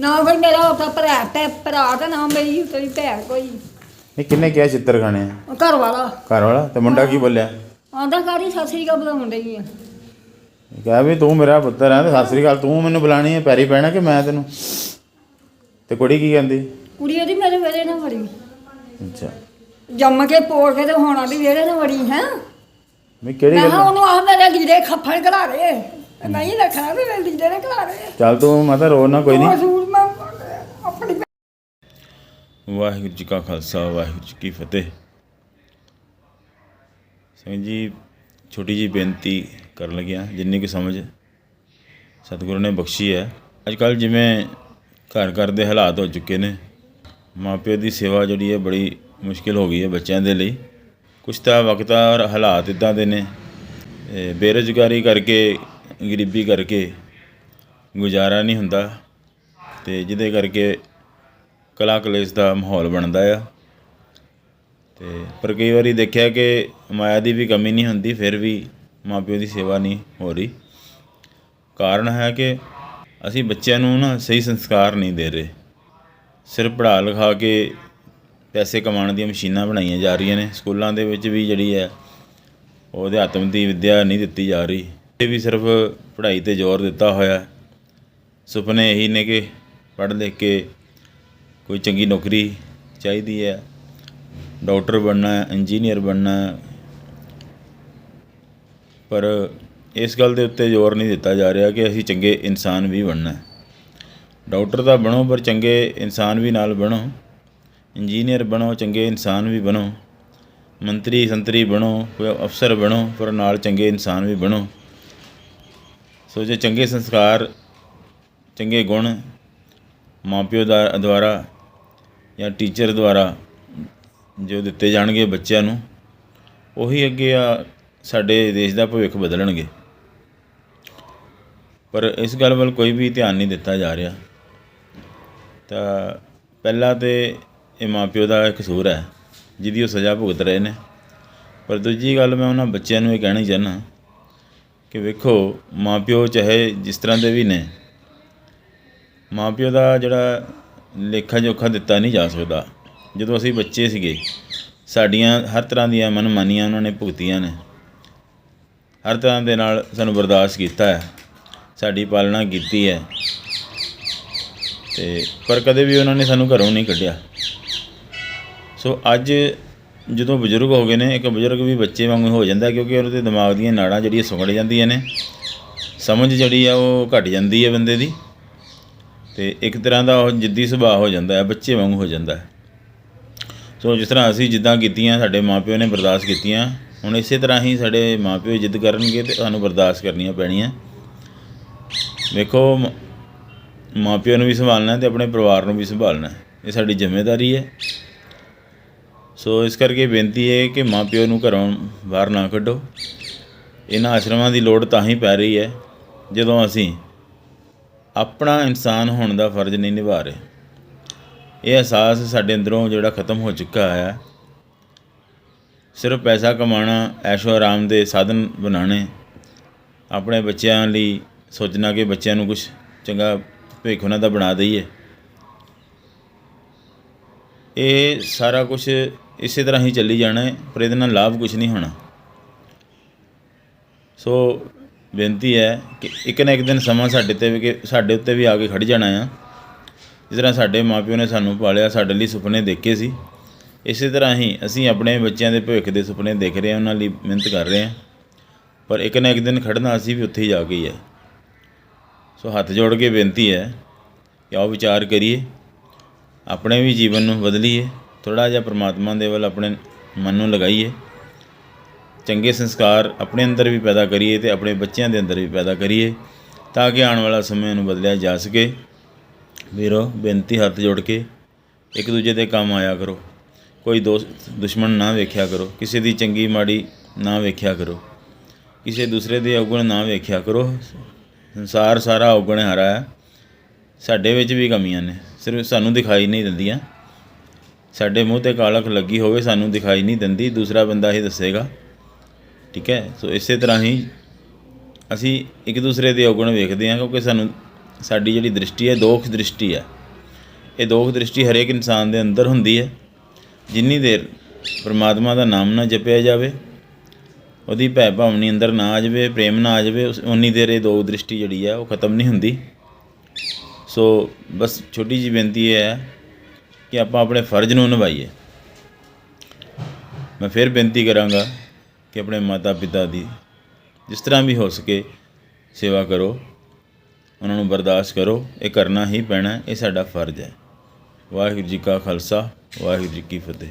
ਨਾ ਕੋਈ ਮੇਰਾ ਉੱਥੇ ਭਰਾ ਭੈ ਭਰਾ ਤੇ ਨਾ ਮੇਰੀ ਕੋਈ ਭੈਣ ਕੋਈ। ਇਹ ਕਿੰਨੇ ਕਿਹਾ ਚਿੱਤਰ ਖਾਣੇ ਆ? ਉਹ ਘਰ ਵਾਲਾ ਘਰ ਵਾਲਾ ਤੇ ਮੁੰਡਾ ਕੀ ਬੋਲਿਆ? ਆਂਦਾ ਕਾਰੀ ਸਤਿ ਸ੍ਰੀ ਅਕਾਲ ਬੁਲਾਉਣ ਡਈ ਆ। ਕਿਹਾ ਵੀ ਤੂੰ ਮੇਰਾ ਪੁੱਤਰ ਹੈ ਤੇ ਸਤਿ ਸ੍ਰੀ ਅਕਾਲ ਤੂੰ ਮੈਨੂੰ ਬੁਲਾਣੀ ਹੈ ਪੈਰੀ ਪੈਣਾ ਕਿ ਮੈਂ ਤੈਨੂੰ? ਤੇ ਕੁੜੀ ਕੀ ਕਹਿੰਦੀ? ਕੁੜੀ ਉਹਦੀ ਮੇਰੇ ਵੇਲੇ ਨਾ ਵੜੀ। ਅੱਛਾ। ਜੰਮ ਕੇ ਪੋੜ ਕੇ ਤੇ ਹੋਣਾ ਵੀ ਵੇਲੇ ਨਾ ਵੜੀ ਹੈ? ਮੈਂ ਕਿਹੜੀ ਮੈਂ ਗੱਲ ਉਹਨੂੰ ਆਹ ਮੇਰੇ ਲੀੜੇ ਖੱਫਣ ਘਲਾ ਰਹੇ ਨਹੀਂ ਰੱਖਣਾ ਵੀ ਮੇਰੇ ਲੀੜੇ ਨੇ ਘਲਾ ਰਹੇ ਚੱਲ ਤੂੰ ਮਾਤਾ ਰੋ ਨਾ ਕੋਈ ਨਹੀਂ ਵਾਹਿਗੁਰੂ ਜੀ ਕਾ ਖਾਲਸਾ, ਵਾਹਿਗੁਰੂ ਜੀ ਕੀ ਫਤਿਹ। ਸਿੰਘ ਜੀ, ਛੋਟੀ ਜੀ ਬੇਨਤੀ ਕਰਨ ਲੱਗਿਆ ਜਿੰਨੀ ਕੁ ਸਮਝ ਸਤਿਗੁਰੂ ਨੇ ਬਖਸ਼ੀ ਹੈ। ਅੱਜ ਕੱਲ ਜਿਵੇਂ ਘਰ ਘਰ ਦੇ ਹਾਲਾਤ ਹੋ ਚੁੱਕੇ ਨੇ ਮਾਪਿਆਂ ਦੀ ਸੇਵਾ ਜਿਹੜੀ ਹੈ ਬੜੀ ਮੁਸ਼ਕਿਲ ਹੋ ਗਈ ਹੈ ਬੱਚਿਆਂ ਦੇ ਲਈ। ਕੁਛ ਤਾਂ ਵਕਤ ਔਰ ਹਾਲਾਤ ਇਦਾਂ ਦੇ ਨੇ, ਇਹ ਬੇਰੁਜ਼ਗਾਰੀ ਕਰਕੇ, ਗਰੀਬੀ ਕਰਕੇ ਗੁਜ਼ਾਰਾ ਨਹੀਂ ਹੁੰਦਾ, ਤੇ ਜਿਹਦੇ ਕਰਕੇ ਕਲਾ ਕਲੇਸ਼ ਦਾ ਮਾਹੌਲ ਬਣਦਾ ਆ। ਤੇ ਪਰ ਕਈ ਵਾਰੀ ਦੇਖਿਆ ਕਿ ਮਾਇਆ ਦੀ ਵੀ ਕਮੀ ਨਹੀਂ ਹੁੰਦੀ, ਫਿਰ ਵੀ ਮਾਪਿਓ ਦੀ ਸੇਵਾ ਨਹੀਂ ਹੋ ਰਹੀ। ਕਾਰਨ ਹੈ ਕਿ ਅਸੀਂ ਬੱਚਿਆਂ ਨੂੰ ਨਾ ਸਹੀ ਸੰਸਕਾਰ ਨਹੀਂ ਦੇ ਰਹੇ। ਸਿਰਫ ਪੜ੍ਹਾ ਲਿਖਾ ਕੇ ਪੈਸੇ ਕਮਾਉਣ ਦੀਆਂ ਮਸ਼ੀਨਾਂ ਬਣਾਈਆਂ ਜਾ ਰਹੀਆਂ ਨੇ। ਸਕੂਲਾਂ ਦੇ ਵਿੱਚ ਵੀ ਜਿਹੜੀ ਹੈ, ਉਹ ਅਧਿਆਤਮ ਦੀ ਵਿੱਦਿਆ ਨਹੀਂ ਦਿੱਤੀ ਜਾ ਰਹੀ। ਇਹ ਵੀ ਸਿਰਫ ਪੜ੍ਹਾਈ ਤੇ ਜ਼ੋਰ ਦਿੱਤਾ ਹੋਇਆ। ਸੁਪਨੇ ਇਹੀ ਨੇ ਕਿ ਪੜ੍ਹ ਲਿਖ ਕੇ ਕੋਈ ਚੰਗੀ ਨੌਕਰੀ ਚਾਹੀਦੀ ਹੈ, ਡਾਕਟਰ ਬਣਨਾ ਹੈ ਇੰਜੀਨੀਅਰ ਬਣਨਾ। ਹੈ ਪਰ ਇਸ ਗੱਲ ਦੇ ਉੱਤੇ ਜ਼ੋਰ ਨਹੀਂ ਦਿੱਤਾ ਜਾ ਰਿਹਾ ਕਿ ਅਸੀਂ ਚੰਗੇ ਇਨਸਾਨ ਵੀ ਬਣਨਾ ਹੈ। ਡਾਕਟਰ ਤਾਂ ਬਣੋ, ਪਰ ਚੰਗੇ ਇਨਸਾਨ ਵੀ ਨਾਲ ਬਣੋ। ਇੰਜੀਨੀਅਰ ਬਣੋ, ਚੰਗੇ ਇਨਸਾਨ ਵੀ ਬਣੋ। ਮੰਤਰੀ, ਸੰਤਰੀ ਬਣੋ, ਕੋਈ ਅਫਸਰ ਬਣੋ, ਪਰ ਨਾਲ ਚੰਗੇ ਇਨਸਾਨ ਵੀ ਬਣੋ। ਸੋ ਜੇ ਚੰਗੇ ਸੰਸਕਾਰ, ਚੰਗੇ ਗੁਣ ਮਾਪਿਓ ਦਾ ਦੁਆਰਾ ਜਾਂ ਟੀਚਰ ਦੁਆਰਾ ਜੋ ਦਿੱਤੇ ਜਾਣਗੇ ਬੱਚਿਆਂ ਨੂੰ, ਉਹੀ ਅੱਗੇ ਆ ਸਾਡੇ ਦੇਸ਼ ਦਾ ਭਵਿੱਖ ਬਦਲਣਗੇ। ਪਰ ਇਸ ਗੱਲ ਵੱਲ ਕੋਈ ਵੀ ਧਿਆਨ ਨਹੀਂ ਦਿੱਤਾ ਜਾ ਰਿਹਾ। ਤਾਂ ਪਹਿਲਾ ਤੇ ਇਹ ਮਾਪਿਓ ਦਾ ਕਸੂਰ ਹੈ, ਜਿਹਦੀ ਉਹ ਸਜ਼ਾ ਭੁਗਤ ਰਹੇ ਨੇ। ਪਰ ਦੂਜੀ ਗੱਲ ਮੈਂ ਉਹਨਾਂ ਬੱਚਿਆਂ ਨੂੰ ਇਹ ਕਹਿਣੀ ਚਾਹੁੰਦਾ ਕਿ ਵੇਖੋ, ਮਾਪਿਓ ਚਾਹੇ ਜਿਸ ਤਰ੍ਹਾਂ ਦੇ ਵੀ ਨੇ, ਮਾਪਿਓ ਦਾ ਜਿਹੜਾ ਲੇਖਾ ਜੋਖਾ ਦਿੱਤਾ ਨਹੀਂ ਜਾ ਸਕਦਾ। ਜਦੋਂ ਅਸੀਂ ਬੱਚੇ ਸੀਗੇ, ਸਾਡੀਆਂ ਹਰ ਤਰ੍ਹਾਂ ਦੀਆਂ ਮਨਮਾਨੀਆਂ ਉਹਨਾਂ ਨੇ ਭੁਗਤੀਆਂ ਨੇ। ਹਰ ਤਰ੍ਹਾਂ ਦੇ ਨਾਲ ਸਾਨੂੰ ਬਰਦਾਸ਼ਤ ਕੀਤਾ ਹੈ। ਸਾਡੀ ਪਾਲਣਾ ਕੀਤੀ ਹੈ। ਤੇ ਪਰ ਕਦੇ ਵੀ ਉਹਨਾਂ ਨੇ ਸਾਨੂੰ ਘਰੋਂ ਨਹੀਂ ਕੱਢਿਆ। ਸੋ ਅੱਜ ਜਦੋਂ ਬਜ਼ੁਰਗ ਹੋ ਗਏ ਨੇ, ਇੱਕ ਬਜ਼ੁਰਗ ਵੀ ਬੱਚੇ ਵਾਂਗੂ ਹੋ ਜਾਂਦਾ ਕਿਉਂਕਿ ਉਹਦੇ ਦਿਮਾਗ ਦੀਆਂ ਨਾੜਾਂ ਜਿਹੜੀਆਂ ਸੁੰਗੜ ਜਾਂਦੀਆਂ ਨੇ, ਸਮਝ ਜਿਹੜੀ ਆ ਉਹ ਘਟ ਜਾਂਦੀ ਹੈ ਬੰਦੇ ਦੀ। ਤੇ ਇੱਕ ਤਰ੍ਹਾਂ ਦਾ ਉਹ ਜਿੱਦੀ ਸੁਭਾਅ ਹੋ ਜਾਂਦਾ ਹੈ, ਬੱਚੇ ਵਾਂਗੂ ਹੋ ਜਾਂਦਾ ਹੈ। ਸੋ ਜਿਸ ਤਰ੍ਹਾਂ ਅਸੀਂ ਜਿੱਦਾਂ ਕੀਤੀਆਂ, ਸਾਡੇ ਮਾਪਿਓ ਨੇ ਬਰਦਾਸ਼ਤ ਕੀਤੀਆਂ, ਹੁਣ ਇਸੇ ਤਰ੍ਹਾਂ ਹੀ ਸਾਡੇ ਮਾਪਿਓ ਜਿੱਦ ਕਰਨਗੇ ਤੇ ਸਾਨੂੰ ਬਰਦਾਸ਼ਤ ਕਰਨੀਆਂ ਪੈਣੀਆਂ। ਵੇਖੋ, ਮ- ਮਾਪਿਓ ਨੂੰ ਵੀ ਸੰਭਾਲਣਾ ਤੇ ਆਪਣੇ ਪਰਿਵਾਰ ਨੂੰ ਵੀ ਸੰਭਾਲਣਾ ਇਹ ਸਾਡੀ ਜ਼ਿੰਮੇਵਾਰੀ ਹੈ। ਸੋ ਇਸ ਕਰਕੇ ਬੇਨਤੀ ਹੈ ਕਿ ਮਾਪਿਓ ਨੂੰ ਘਰੋਂ ਬਾਹਰ ਨਾ ਕੱਢੋ। ਇਹਨਾਂ ਆਸ਼ਰਮਾਂ ਦੀ ਲੋੜ ਤਾਂ ਹੀ ਪੈ ਰਹੀ ਹੈ, ਜਦੋਂ ਅਸੀਂ ਆਪਣਾ ਇਨਸਾਨ ਹੋਣ ਦਾ ਫਰਜ਼ ਨਹੀਂ ਨਿਭਾ ਰਹੇ। ਇਹ ਅਹਿਸਾਸ ਸਾਡੇ ਅੰਦਰੋਂ ਜਿਹੜਾ ਖਤਮ ਹੋ ਚੁੱਕਾ ਹੈ। ਸਿਰਫ ਪੈਸਾ ਕਮਾਉਣਾ, ਐਸ਼ੋ ਆਰਾਮ ਦੇ ਸਾਧਨ ਬਣਾਉਣੇ, ਆਪਣੇ ਬੱਚਿਆਂ ਲਈ ਸੋਚਣਾ ਕਿ ਬੱਚਿਆਂ ਨੂੰ ਕੁਝ ਚੰਗਾ ਭਵਿੱਖ ਉਹਨਾਂ ਦਾ ਬਣਾ ਦਈਏ। ਇਹ ਸਾਰਾ ਕੁਝ ਇਸੇ ਤਰ੍ਹਾਂ ਹੀ ਚੱਲੀ ਜਾਣਾ ਹੈ, ਪਰ ਇਹਦੇ ਨਾਲ ਲਾਭ ਕੁਝ ਨਹੀਂ ਹੋਣਾ। ਸੋ ਬੇਨਤੀ ਹੈ ਕਿ ਇੱਕ ਨਾ ਇੱਕ ਦਿਨ ਸਮਾਂ ਸਾਡੇ ਤੇ ਵੀ ਸਾਡੇ ਉੱਤੇ ਵੀ ਆ ਕੇ ਖੜ ਜਾਣਾ ਆ। ਜਿਸ ਤਰ੍ਹਾਂ ਸਾਡੇ ਮਾਪਿਓ ਨੇ ਸਾਨੂੰ ਪਾਲਿਆ, ਸਾਡੇ ਲਈ ਸੁਪਨੇ ਦੇਖੇ ਸੀ। ਇਸੇ ਤਰ੍ਹਾਂ ਹੀ ਅਸੀਂ ਆਪਣੇ ਬੱਚਿਆਂ ਦੇ ਭਵਿੱਖ ਦੇ ਸੁਪਨੇ ਦੇਖ ਰਹੇ ਹਾਂ, ਉਹਨਾਂ ਲਈ ਮਿਹਨਤ ਕਰ ਰਹੇ ਹਾਂ। ਪਰ ਇੱਕ ਨਾ ਇੱਕ ਦਿਨ ਖੜਨਾ ਅਸੀਂ ਵੀ ਉੱਥੇ ਹੀ ਜਾ ਕੇ ਹੀ ਹੈ। ਸੋ ਹੱਥ ਜੋੜ ਕੇ ਬੇਨਤੀ ਹੈ ਕਿ ਆਓ ਵਿਚਾਰ ਕਰੀਏ, ਆਪਣੇ ਵੀ ਜੀਵਨ ਨੂੰ ਬਦਲੀਏ ਥੋੜਾ ਜਿਹਾ ਪ੍ਰਮਾਤਮਾ ਦੇ ਵੱਲ ਆਪਣੇ ਮਨ ਨੂੰ ਲਗਾਈਏ। ਚੰਗੇ ਸੰਸਕਾਰ ਆਪਣੇ ਅੰਦਰ ਵੀ ਪੈਦਾ ਕਰੀਏ ਤੇ ਆਪਣੇ ਬੱਚਿਆਂ ਦੇ ਅੰਦਰ ਵੀ ਪੈਦਾ ਕਰੀਏ ਤਾਂ ਕਿ ਆਉਣ ਵਾਲਾ ਸਮੇਂ ਨੂੰ ਬਦਲਿਆ ਜਾ ਸਕੇ। ਵੀਰੋ, ਬੇਨਤੀ ਹੱਥ ਜੋੜ ਕੇ ਇੱਕ ਦੂਜੇ ਦੇ ਕੰਮ ਆਇਆ ਕਰੋ। ਕੋਈ ਦੋਸਤ ਦੁਸ਼ਮਣ ਨਾ ਵੇਖਿਆ ਕਰੋ। ਕਿਸੇ ਦੀ ਚੰਗੀ ਮਾੜੀ ਨਾ ਵੇਖਿਆ ਕਰੋ। ਕਿਸੇ ਦੂਸਰੇ ਦੇ ਔਗਣ ਨਾ ਵੇਖਿਆ ਕਰੋ। ਸੰਸਾਰ ਸਾਰਾ ਔਗਣ ਹਰਾ ਹੈ। ਸਾਡੇ ਵਿੱਚ ਵੀ ਕਮੀਆਂ ਨੇ। ਸਿਰਫ ਸਾਨੂੰ ਦਿਖਾਈ ਨਹੀਂ ਦਿੰਦੀਆਂ। ਸਾਡੇ ਮੂੰਹ ਤੇ ਕਾਲਖ ਲੱਗੀ ਹੋਵੇ ਸਾਨੂੰ ਦਿਖਾਈ ਨਹੀਂ ਦਿੰਦੀ। ਦੂਸਰਾ ਬੰਦਾ ਹੀ ਦੱਸੇਗਾ। ਠੀਕ ਹੈ? ਸੋ ਇਸੇ ਤਰ੍ਹਾਂ ਹੀ ਅਸੀਂ ਇੱਕ ਦੂਸਰੇ ਦੇ ਔਗਣ ਵੇਖਦੇ ਹਾਂ ਕਿਉਂਕਿ ਸਾਨੂੰ ਸਾਡੀ ਜਿਹੜੀ ਦ੍ਰਿਸ਼ਟੀ ਹੈ, ਦੋਖ ਦ੍ਰਿਸ਼ਟੀ ਹੈ। ਇਹ ਦੋਖ ਦ੍ਰਿਸ਼ਟੀ ਹਰੇਕ ਇਨਸਾਨ ਦੇ ਅੰਦਰ ਹੁੰਦੀ ਹੈ। ਜਿੰਨੀ ਦੇਰ ਪਰਮਾਤਮਾ ਦਾ ਨਾਮ ਨਾ ਜਪਿਆ ਜਾਵੇ, ਉਹਦੀ ਭੈ ਭਾਵਨੀ ਅੰਦਰ ਨਾ ਆ ਜਾਵੇ, ਪ੍ਰੇਮ ਨਾ ਆ ਜਾਵੇ, ਉਸ- ਉਨੀ ਦੇਰ ਇਹ ਦੋਖ ਦ੍ਰਿਸ਼ਟੀ ਜਿਹੜੀ ਹੈ, ਉਹ ਖਤਮ ਨਹੀਂ ਹੁੰਦੀ। ਸੋ ਬਸ ਛੋਟੀ ਜੀ ਬੇਨਤੀ ਇਹ ਹੈ ਕਿ ਆਪਾਂ ਆਪਣੇ ਫਰਜ਼ ਨੂੰ ਨਿਭਾਈਏ। ਮੈਂ ਫਿਰ ਬੇਨਤੀ ਕਰਾਂਗਾ ਕਿ ਆਪਣੇ ਮਾਤਾ ਪਿਤਾ ਦੀ ਜਿਸ ਤਰ੍ਹਾਂ ਵੀ ਹੋ ਸਕੇ ਸੇਵਾ ਕਰੋ, ਉਹਨਾਂ ਨੂੰ ਬਰਦਾਸ਼ਤ ਕਰੋ, ਇਹ ਕਰਨਾ ਹੀ ਪੈਣਾ, ਇਹ ਸਾਡਾ ਫਰਜ਼ ਹੈ। ਵਾਹਿਗੁਰੂ ਜੀ ਕਾ ਖਾਲਸਾ, ਵਾਹਿਗੁਰੂ ਜੀ ਕੀ ਫਤਿਹ।